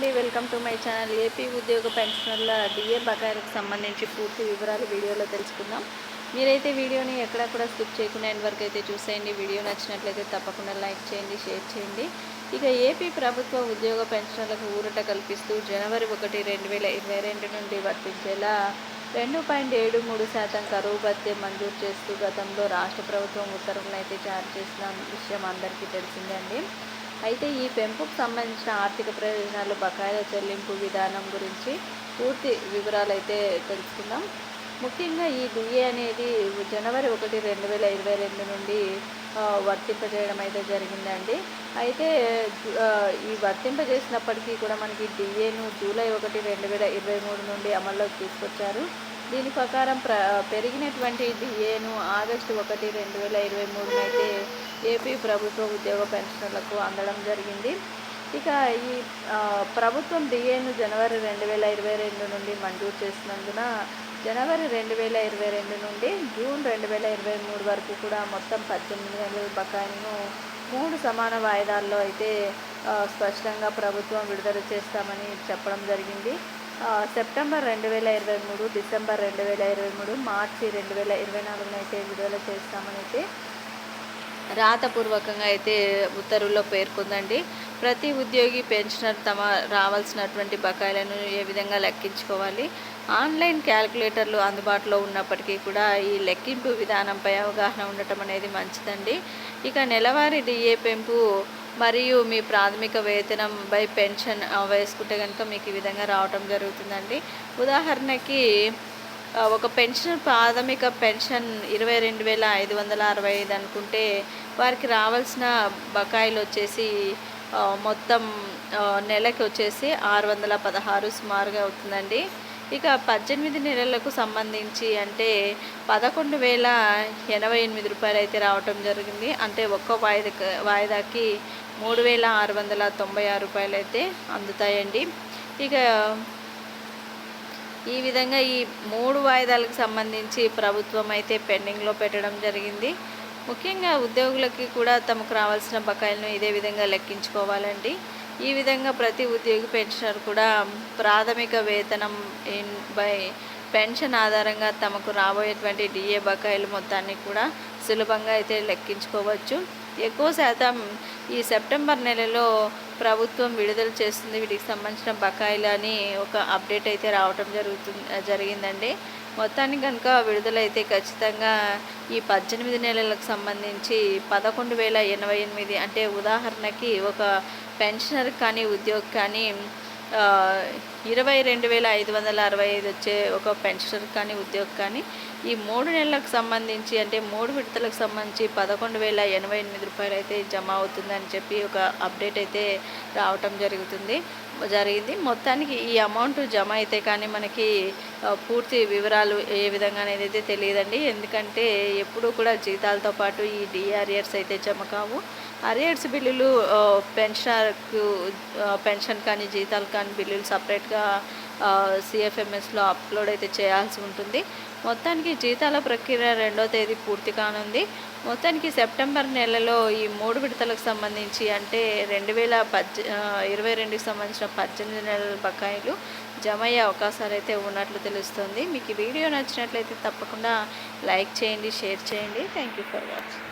అండి welcome to my channel. AP ఉద్యోగ పెన్షనర్ల డిఏ బకాయిలకు సంబంధించి పూర్తి వివరాలు వీడియోలో తెలుసుకుందాం. మీరైతే వీడియోని ఎక్కడ కూడా స్కిప్ చేయకుండా ఎండ్ వరకు అయితే చూసేయండి. వీడియో నచ్చినట్లయితే తప్పకుండా లైక్ చేయండి షేర్ చేయండి. ఇక ఏపీ ప్రభుత్వ ఉద్యోగ పెన్షనర్లకు ఊరట కల్పిస్తూ జనవరి ఒకటి రెండు వేల ఇరవై రెండు నుండి వర్తించేలా రెండు పాయింట్ ఏడు మూడు శాతం కరువు భత్యం మంజూరు చేస్తూ గతంలో రాష్ట్ర ప్రభుత్వం ఉత్తర్వులను అయితే జారీ చేసిన విషయం అందరికీ తెలిసిందే అండి. అయితే ఈ పెంపుకు సంబంధించిన ఆర్థిక ప్రయోజనాలు బకాయిల చెల్లింపు విధానం గురించి పూర్తి వివరాలు అయితే తెలుసుకుందాం. ముఖ్యంగా ఈ డిఏ అనేది జనవరి ఒకటి రెండు వేల ఇరవై రెండు నుండి వర్తింపజేయడం అయితే జరిగిందండి. అయితే ఈ వర్తింపజేసినప్పటికీ కూడా మనకి డిఏను జూలై ఒకటి రెండు వేల ఇరవై మూడు నుండి అమల్లోకి తీసుకొచ్చారు. దీని ప్రకారం ప్ర పెరిగినటువంటి డిఏను ఆగస్టు ఒకటి రెండు వేల ఇరవై మూడునైతే ఏపీ ప్రభుత్వ ఉద్యోగ పెన్షనర్లకు అందడం జరిగింది. ఇక ఈ ప్రభుత్వం డిఏను జనవరి రెండు వేల ఇరవై రెండు నుండి మంజూరు చేసినందున జనవరి రెండు వేల ఇరవై రెండు నుండి జూన్ రెండు వేల ఇరవై మూడు వరకు కూడా మొత్తం పద్దెనిమిది వేల బకాయిలను మూడు సమాన వాయిదాల్లో అయితే స్పష్టంగా ప్రభుత్వం విడుదల చేస్తామని చెప్పడం జరిగింది. సెప్టెంబర్ రెండు వేల ఇరవై మూడు డిసెంబర్ రెండు వేల ఇరవై మూడు మార్చి రెండు వేల ఇరవై నాలుగున అయితే విడుదల చేస్తామని అయితే రాతపూర్వకంగా అయితే ఉత్తర్వుల్లో పేర్కొందండి. ప్రతి ఉద్యోగి పెన్షనర్ తమ రావాల్సినటువంటి బకాయిలను ఏ విధంగా లెక్కించుకోవాలి? ఆన్లైన్ క్యాలిక్యులేటర్లు అందుబాటులో ఉన్నప్పటికీ కూడా ఈ లెక్కింపు విధానంపై అవగాహన ఉండటం అనేది మంచిదండి. ఇక నెలవారీ డిఏ పెంపు మరియు మీ ప్రాథమిక వేతనం బై పెన్షన్ వేసుకుంటే కనుక మీకు ఈ విధంగా రావటం జరుగుతుందండి. ఉదాహరణకి ఒక పెన్షన్ ప్రాథమిక పెన్షన్ ఇరవై రెండు వేల ఐదు వందల అరవై ఐదు అనుకుంటే వారికి రావాల్సిన బకాయిలు వచ్చేసి మొత్తం నెలకి వచ్చేసి ఆరు వందల పదహారు సుమారుగా అవుతుందండి. ఇక పద్దెనిమిది నెలలకు సంబంధించి అంటే పదకొండు వేల ఎనభై ఎనిమిది రూపాయలు అయితే రావటం జరిగింది. అంటే ఒక్క వాయిదా వాయిదాకి మూడు వేల ఆరు వందల తొంభై ఆరు రూపాయలు అయితే అందుతాయండి. ఇక ఈ విధంగా ఈ మూడు వాయిదాలకు సంబంధించి ప్రభుత్వం అయితే పెండింగ్లో పెట్టడం జరిగింది. ముఖ్యంగా ఉద్యోగులకి కూడా తమకు రావాల్సిన బకాయిలను ఇదే విధంగా లెక్కించుకోవాలండి. ఈ విధంగా ప్రతి ఉద్యోగి పెన్షనర్ కూడా ప్రాథమిక వేతనం ఇన్ బై పెన్షన్ ఆధారంగా తమకు రాబోయేటువంటి డిఏ బకాయిలు మొత్తాన్ని కూడా సులభంగా అయితే లెక్కించుకోవచ్చు. ఎక్కువ శాతం ఈ సెప్టెంబర్ నెలలో ప్రభుత్వం విడుదల చేస్తుంది వీటికి సంబంధించిన బకాయిలని ఒక అప్డేట్ అయితే రావటం జరుగుతుంది జరిగిందండి. మొత్తానికి కనుక విడుదలైతే ఖచ్చితంగా ఈ పద్దెనిమిది నెలలకు సంబంధించి పదకొండు వేల ఎనభై ఎనిమిది అంటే ఉదాహరణకి ఒక పెన్షనర్ కానీ ఉద్యోగి కానీ ఇరవై రెండు వేల ఐదు వందల అరవై ఐదు వచ్చే ఒక పెన్షనర్ కానీ ఉద్యోగం కానీ ఈ మూడు నెలలకు సంబంధించి అంటే మూడు విడతలకు సంబంధించి పదకొండు వేల ఎనభై ఎనిమిది రూపాయలు అయితే జమ అవుతుందని చెప్పి ఒక అప్డేట్ అయితే రావటం జరుగుతుంది. జరిగింది. మొత్తానికి ఈ అమౌంట్ జమ అయితే కానీ మనకి పూర్తి వివరాలు ఏ విధంగా అనేది అయితే తెలియదండి. ఎందుకంటే ఎప్పుడూ కూడా జీతాలతో పాటు ఈ డిఆర్ఏర్స్ అయితే జమ కావు. అరియర్స్ బిల్లులు పెన్షనర్కు పెన్షన్ కానీ జీతాలు కానీ బిల్లులు సపరేట్గా సిఎఫ్ఎంఎస్లో అప్లోడ్ అయితే చేయాల్సి ఉంటుంది. మొత్తానికి జీతాల ప్రక్రియ రెండో తేదీ పూర్తి కానుంది. మొత్తానికి సెప్టెంబర్ నెలలో ఈ మూడు విడతలకు సంబంధించి అంటే రెండు వేల పద్దె ఇరవై రెండుకి సంబంధించిన పద్దెనిమిది నెలల బకాయిలు జమ అయ్యే అవకాశాలు అయితే ఉన్నట్లు తెలుస్తుంది. మీకు ఈ వీడియో నచ్చినట్లయితే తప్పకుండా లైక్ చేయండి షేర్ చేయండి. Thank you for watching